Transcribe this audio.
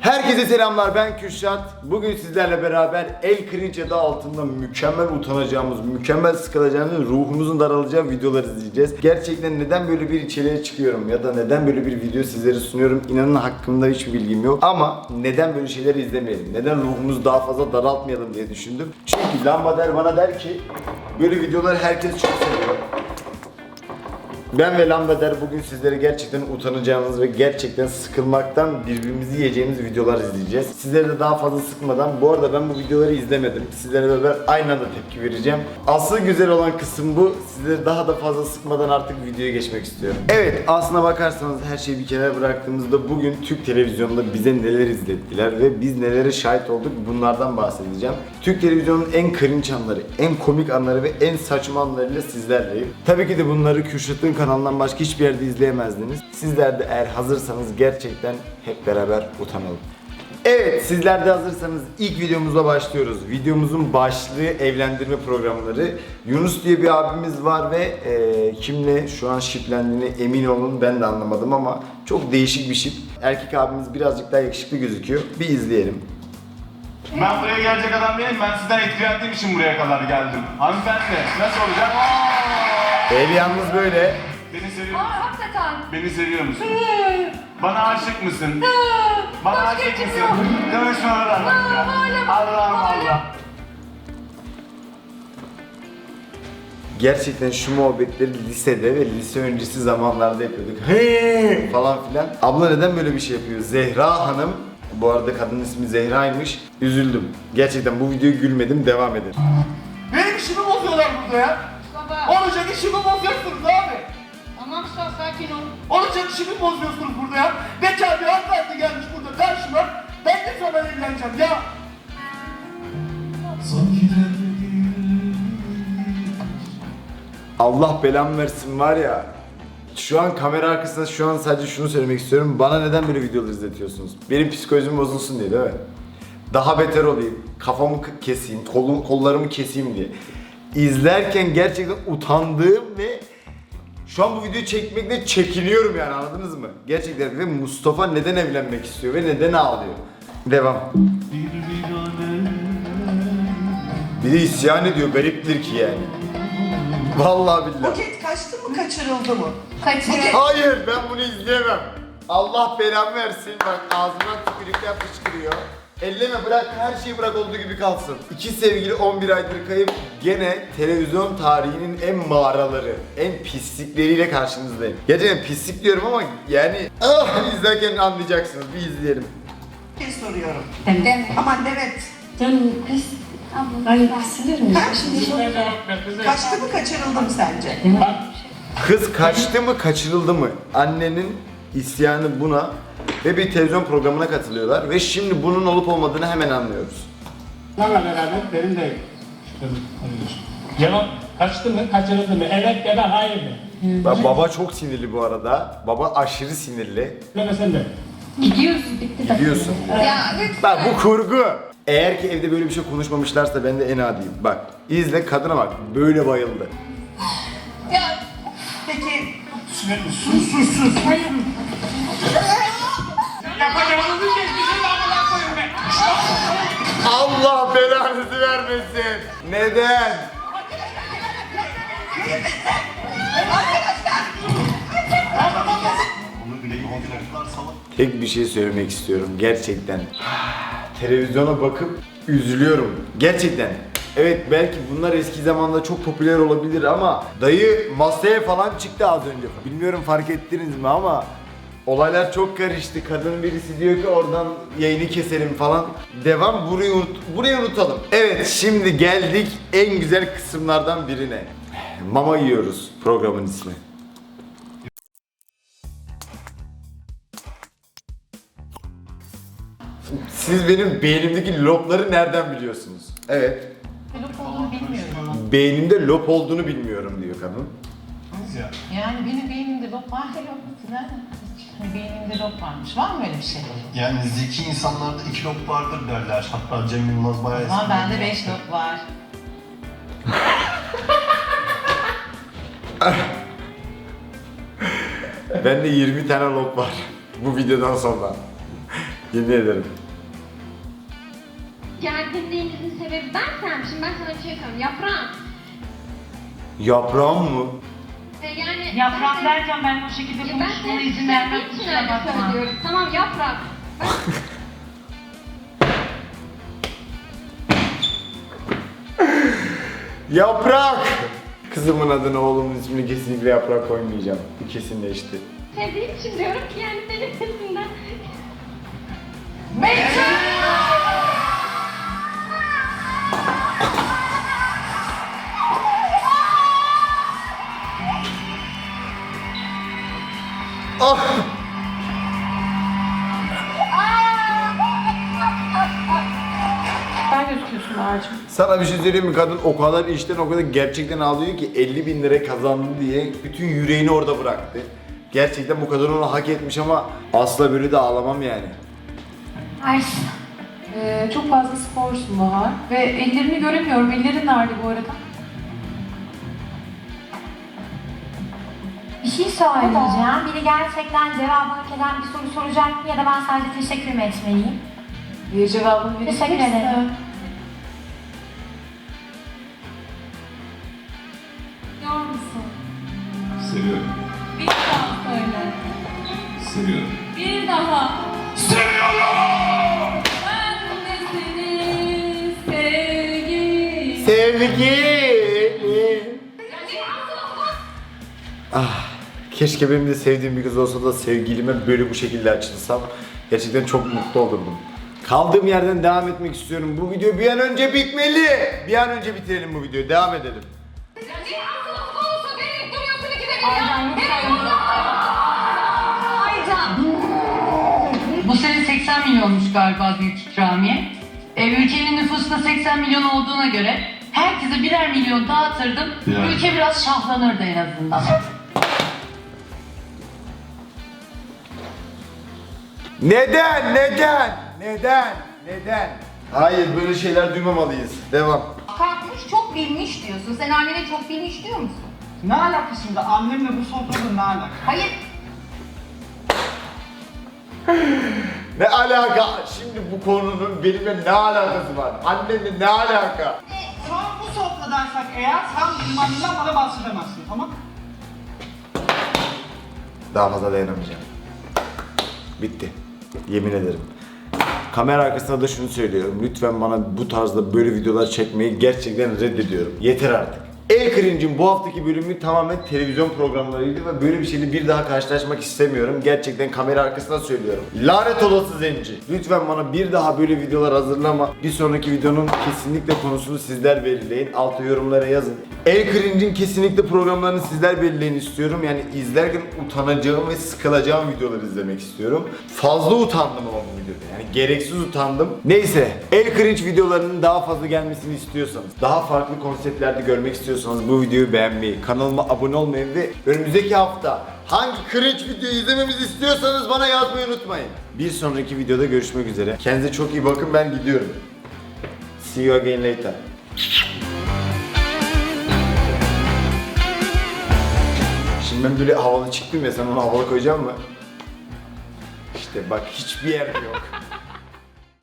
Herkese selamlar ben Kürşat. Bugün sizlerle beraber El Cringe adı altında mükemmel utanacağımız, mükemmel sıkılacağımız, ruhumuzun daralacağı videolar izleyeceğiz. Gerçekten neden böyle bir içeriğe çıkıyorum ya da neden böyle bir video sizlere sunuyorum inanın hakkında hiçbir bilgim yok. Ama neden böyle şeyleri izlemeyelim, neden ruhumuzu daha fazla daraltmayalım diye düşündüm. Çünkü Lambader bana der ki böyle videoları herkes çok seviyor. Ben ve Lambader bugün sizlere gerçekten utanacağınız ve gerçekten sıkılmaktan birbirimizi yiyeceğimiz videolar izleyeceğiz. Sizleri de daha fazla sıkmadan, bu arada ben bu videoları izlemedim. Sizlere beraber aynı anda tepki vereceğim. Asıl güzel olan kısım bu. Sizleri daha da fazla sıkmadan artık videoya geçmek istiyorum. Evet, aslına bakarsanız her şeyi bir kenara bıraktığımızda bugün Türk televizyonunda bize neler izlettiler ve biz nelere şahit olduk bunlardan bahsedeceğim. Türk televizyonunun en cringe anları, en komik anları ve en saçma anlarıyla sizlerleyim. Tabii ki de bunları Kürşat'ın kanalından başka hiçbir yerde izleyemezdiniz. Sizler de eğer hazırsanız gerçekten hep beraber utanalım. Evet sizler de hazırsanız ilk videomuzla başlıyoruz. Videomuzun başlığı evlendirme programları. Yunus diye bir abimiz var ve e, kimle şu an şiplendiğine emin olun ben de anlamadım ama çok değişik bir şip. Erkek abimiz birazcık daha yakışıklı gözüküyor. Bir izleyelim. Ben buraya gelecek adam değilim. Ben sizden etkilendiğim için buraya kadar geldim. Hanımefendi nasıl olacak? Ev yalnız böyle. Beni seviyor Aa, musun? hakikaten. Beni seviyor musun? Bana aşık mısın? Bana Başka aşık kim mısın? yok. Konuşmalar Aa, hala bak, Allah'ım hala. Allah. Gerçekten şu muhabbetleri lisede ve lise öncesi zamanlarda yapıyorduk. He falan filan. Abla neden böyle bir şey yapıyor? Zehra Hanım, bu arada kadının ismi Zehra'ymış. Üzüldüm. Gerçekten bu videoyu gülmedim. Devam edin. Benim işimi bozuyorlar burada ya. Baba. Olacak işimi bozuyorsunuz abi. Tamam sen sakin ol. Olacak işimi bozuyorsunuz burada ya. Bekar bir hanımefendi gelmiş burada karşıma. Ben de sana evleneceğim ya. Allah belamı versin var ya. Şu an kamera arkasında şu an sadece şunu söylemek istiyorum. Bana neden böyle videolar izletiyorsunuz? Benim psikolojim bozulsun diye değil mi? Daha beter olayım. Kafamı keseyim, kolum, kollarımı keseyim diye. İzlerken gerçekten utandığım ve şu an bu videoyu çekmekte çekiniyorum yani anladınız mı? Gerçekten ve Mustafa neden evlenmek istiyor ve neden ağlıyor? Devam. Bir de isyan ediyor gariptir ki yani. Vallahi billahi. Buket kaçtı mı kaçırıldı mı? Kaçıyor. Hayır ben bunu izleyemem. Allah belamı versin bak ağzından tükürükler fışkırıyor. Elleme bırak her şeyi bırak olduğu gibi kalsın. İki sevgili 11 aydır kayıp gene televizyon tarihinin en mağaraları, en pislikleriyle karşınızdayım. Gerçekten pislik diyorum ama yani ah, izlerken anlayacaksınız bir izleyelim. Bir şey soruyorum. Deme. Aman Demet. Canım kız. Ay kısılır mı? Şimdi Kaçtı mı kaçırıldı mı sence? Kız kaçtı mı kaçırıldı mı? Annenin isyanı buna ve bir televizyon programına katılıyorlar ve şimdi bunun olup olmadığını hemen anlıyoruz. Bunlarla beraber benim de şüphem oluyor. Cevap kaçtı mı, kaçırıldı mı? Evet ya da hayır mı? Ba- Baba çok sinirli bu arada. Baba aşırı sinirli. Söyle sen de. gidiyoruz bitti. Gidiyorsun. Ya lütfen. Bak bu kurgu. Eğer ki evde böyle bir şey konuşmamışlarsa ben de en adiyim. Bak izle kadına bak böyle bayıldı. Ya Peki Sus sus sus. Yapacağınızı Allah belanızı vermesin. Neden? Tek bir şey söylemek istiyorum gerçekten. Gerçekten bakıp üzülüyorum. Gerçekten. Evet belki bunlar eski zamanda çok popüler olabilir ama dayı masaya falan çıktı az önce. Bilmiyorum fark ettiniz mi ama olaylar çok karıştı. Kadın birisi diyor ki oradan yayını keselim falan. Devam burayı unut burayı unutalım. Evet şimdi geldik en güzel kısımlardan birine. Mama yiyoruz programın ismi. Siz benim beynimdeki lobları nereden biliyorsunuz? Evet. Telefon olduğunu bilmiyorum ama. Beynimde lop olduğunu bilmiyorum diyor kadın. Yani benim beynimde lop var ya yok. Nereden? Hani beynimde lop varmış. Var mı öyle bir şey? Yani zeki insanlarda iki lob vardır derler. Hatta Cem Yılmaz bayağı Ama bende beş lop var. Bende 20 tane lop var bu videodan sonra. Yemin ederim. Gerginliğinizin sebebi bensem. Şimdi ben sana bir şey söyleyeyim. Yaprağım. Yaprağım mı? E, yani Yaprak ben- derken ben o şekilde Ya ben konuşmana de izin vermem sevdiğim için kusura öyle bakma. söylüyorum. Tamam yaprak. Yaprak! Kızımın adını oğlumun ismini kesinlikle yaprak koymayacağım. Bu kesinleşti. Sevdiğim için diyorum ki yani senin. Ağacım. Sana bir şey söyleyeyim mi? Kadın o kadar işten o kadar gerçekten ağlıyor ki 50 bin lira kazandı diye bütün yüreğini orada bıraktı. Gerçekten bu kadar onu hak etmiş ama asla böyle de ağlamam yani. Ay. Ee, çok fazla sporsun Bahar. Ve ellerini göremiyorum. Ellerin nerede bu arada? Bir şey söyleyeceğim. Biri gerçekten cevabı hak eden bir soru soracak mı ya da ben sadece teşekkür mü etmeliyim? Bir cevabını Teşekkür verebilirsin. ederim. Seviyorum. Bir daha söyle. Seviyorum. Bir daha. Seviyorum! Ben de seni sevgilim. Sevgili. Ah, keşke benim de sevdiğim bir kız olsa da sevgilime böyle bu şekilde açılsam. Gerçekten çok mutlu olurdum. Kaldığım yerden devam etmek istiyorum. Bu video bir an önce bitmeli. Bir an önce bitirelim bu videoyu. Devam edelim. Bu sene 80 milyonmuş galiba büyük ikramiye. E, ülkenin nüfusu da 80 milyon olduğuna göre herkese birer milyon dağıtırdım. Yani. Ülke biraz şahlanırdı en azından. Neden? Neden? Neden? Neden? Hayır böyle şeyler duymamalıyız. Devam. Kalkmış çok bilmiş diyorsun. Sen annene çok bilmiş diyor musun? Ne alakası şimdi? Annemle bu sofrada ne alakası? Hayır. Ne alaka? Şimdi bu konunun benimle ne alakası var? Annemle ne alaka? Şu an bu sofradaysak eğer sen annemden bana bahsedemezsin tamam? Daha fazla dayanamayacağım. Bitti. Yemin ederim. Kamera arkasında da şunu söylüyorum. Lütfen bana bu tarzda böyle videolar çekmeyi gerçekten reddediyorum. Yeter artık. El Cringe'in bu haftaki bölümü tamamen televizyon programlarıydı ve böyle bir şeyle bir daha karşılaşmak istemiyorum. Gerçekten kamera arkasında söylüyorum. Lanet olası zenci. Lütfen bana bir daha böyle videolar hazırlama. Bir sonraki videonun kesinlikle konusunu sizler belirleyin. Altta yorumlara yazın. El Cringe'in kesinlikle programlarını sizler belirleyin istiyorum. Yani izlerken utanacağım ve sıkılacağım videolar izlemek istiyorum. Fazla utandım ama gereksiz utandım. Neyse, El Cringe videolarının daha fazla gelmesini istiyorsanız, daha farklı konseptlerde görmek istiyorsanız bu videoyu beğenmeyi, kanalıma abone olmayı ve önümüzdeki hafta hangi cringe videoyu izlememizi istiyorsanız bana yazmayı unutmayın. Bir sonraki videoda görüşmek üzere. Kendinize çok iyi bakın ben gidiyorum. See you again later. Şimdi ben böyle havalı çıktım ya sen onu havalı koyacak mı? İşte bak hiçbir yer yok.